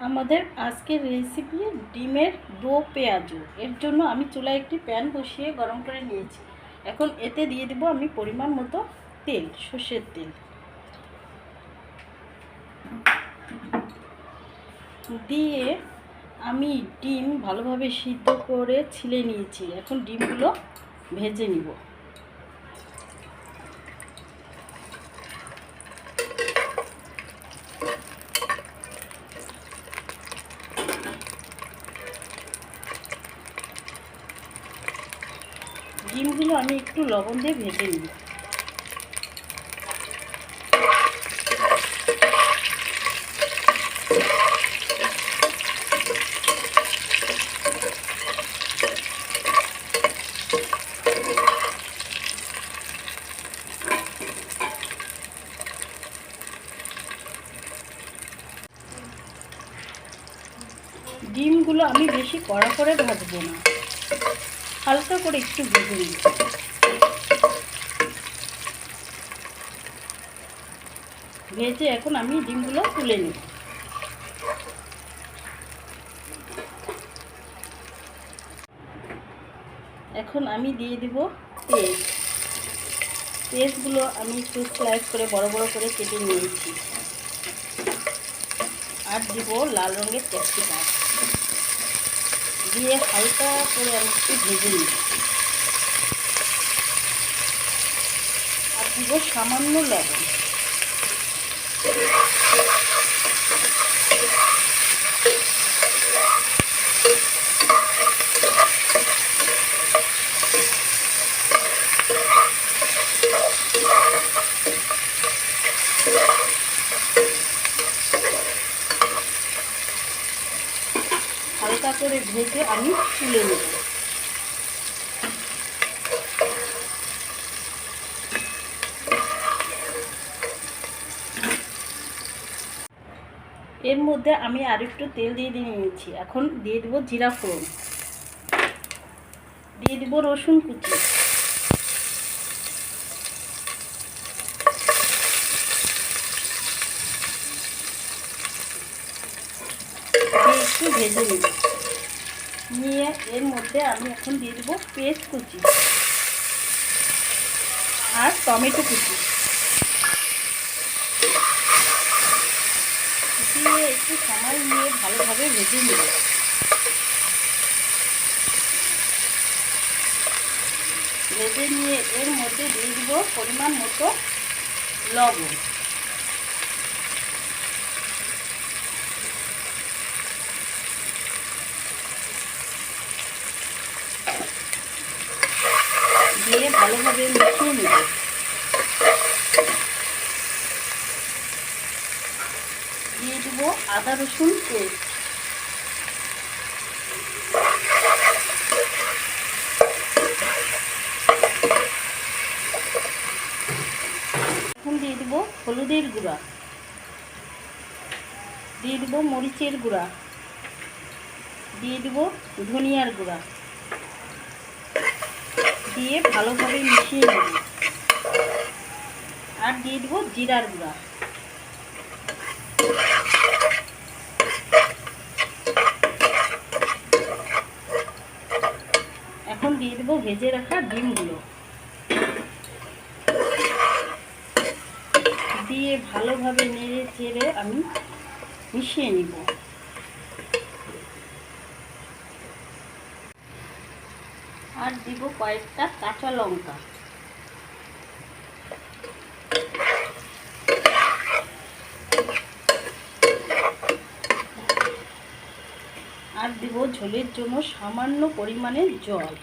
আমাদের আজকের রেসিপি ডিমের দো পেঁয়াজু। এর জন্য আমি চুলায় একটি প্যান বসিয়ে গরম করে নিয়েছি। এখন এতে দিয়ে দেবো আমি পরিমাণ মতো তেল, সর্ষের তেল। দিয়ে আমি ডিম ভালোভাবে সিদ্ধ করে ছিলে নিয়েছি। এখন ডিমগুলো ভেজে নিব। ডিমগুলো আমি একটু লবণ দিয়ে ভেজে নিই। ডিমগুলো আমি বেশি কড়া করে ভাজবো না। হালকা করে একটু ভেজে নিব ভেজে এখন আমি ডিমগুলো তুলে নিব এখন আমি দিয়ে দিব পেঁয়াজ পেঁয়াজগুলো আমি একটু স্লাইস করে বড় বড় করে কেটে নিয়েছি। আর দিব লাল রঙের ক্যাপসিকাম। দিয়ে হালকা করে আমি একটু ভেজে নিই। আর দিব সামান্য লবণ। হালকা করে ভেজে আমি তুলে নেব। এর মধ্যে আমি আর একটু তেল দিয়ে দিয়ে নিয়েছি। এখন দিয়ে দেবো জিরা ফোড়ন। দিয়ে দেবো রসুন কুচি। একটু ভেজে নেব। নিয়ে এর মধ্যে আমি এখন দিয়ে দেবো পেস্ট কুচি আর টমেটো কুচি। দিয়ে একটু সময় নিয়ে ভালোভাবে ভেজে নেব। ভেজে নিয়ে এর মধ্যে দিয়ে দেব পরিমাণ মতো লবণ। দিয়ে ভালোভাবে মিশিয়ে নেব। দিয়ে দেব আদা, রসুন পেস্ট এখন দিয়ে দেব হলুদের গুঁড়া। দিয়ে দেব মরিচের গুঁড়া। দিয়ে দেব ধনিয়ার গুঁড়া। দিয়ে ভালোভাবে মিশিয়ে নেব। আর দিয়ে দেবো জিরার গুঁড়া। এখন দিয়ে দেবো ভেজে রাখা ডিমগুলো। দিয়ে ভালোভাবে নেড়ে চেড়ে আমি মিশিয়ে নিব। আর দিব কয়েকটা কাঁচা লঙ্কা। আর দিব ঝোলের জন্য সামান্য পরিমাণে জল।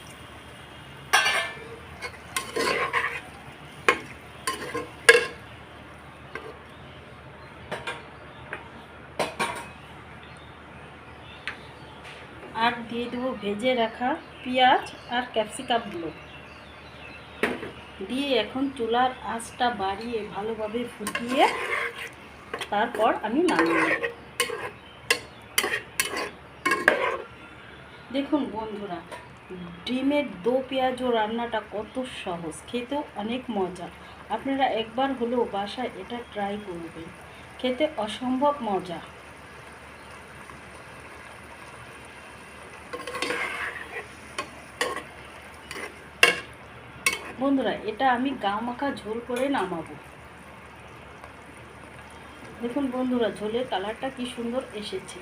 আর দিয়ে দেবো ভেজে রাখা পেঁয়াজ আর ক্যাপসিকামগুলো দিয়ে এখন চুলার আঁচটা বাড়িয়ে ভালোভাবে ফুটিয়ে তারপর আমি নামিয়ে নেব। দেখুন বন্ধুরা, ডিমের দো পেঁয়াজও রান্নাটা কত সহজ, খেতেও অনেক মজা। আপনারা একবার হলেও বাসায় এটা ট্রাই করবেন, খেতে অসম্ভব মজা। বন্ধুরা, এটা আমি গা মাখা ঝোল করে নামাবো। দেখুন বন্ধুরা, ঝোলের কালারটা কি সুন্দর এসেছে।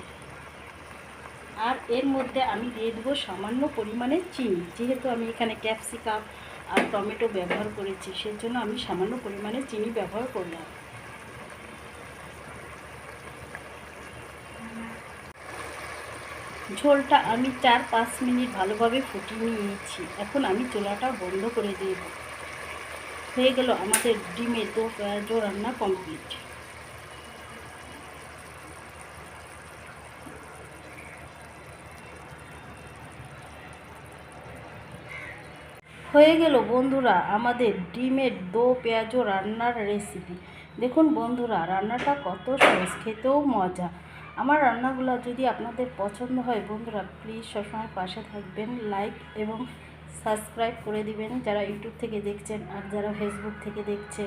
আর এর মধ্যে আমি দিয়ে দেবো সামান্য পরিমাণে চিনি। যেহেতু আমি এখানে ক্যাপসিকাম আর টমেটো ব্যবহার করেছি, সেজন্য আমি সামান্য পরিমাণে চিনি ব্যবহার করলাম। ঝোলটা আমি চার পাঁচ মিনিট ভালোভাবে ফুটিয়ে নিয়েছি। এখন আমি চুলাটা বন্ধ করে দেব। হয়ে গেল আমাদের ডিমের দো পেঁয়াজও রান্না কমপ্লিট হয়ে গেল বন্ধুরা আমাদের ডিমের দো পেঁয়াজও রান্নার রেসিপি দেখুন বন্ধুরা, রান্নাটা কত সহজ, খেতেও মজা। আমার রান্নাগুলো যদি আপনাদের পছন্দ হয়, বন্ধুরা প্লিজ সবসময় পাশে থাকবেন। লাইক এবং সাবস্ক্রাইব করে দিবেন। যারা ইউটিউব থেকে দেখছেন আর যারা ফেসবুক থেকে দেখছেন,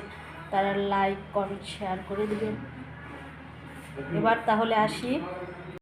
তারা লাইক কমেন্ট শেয়ার করে দিবেন। এবার তাহলে আসি।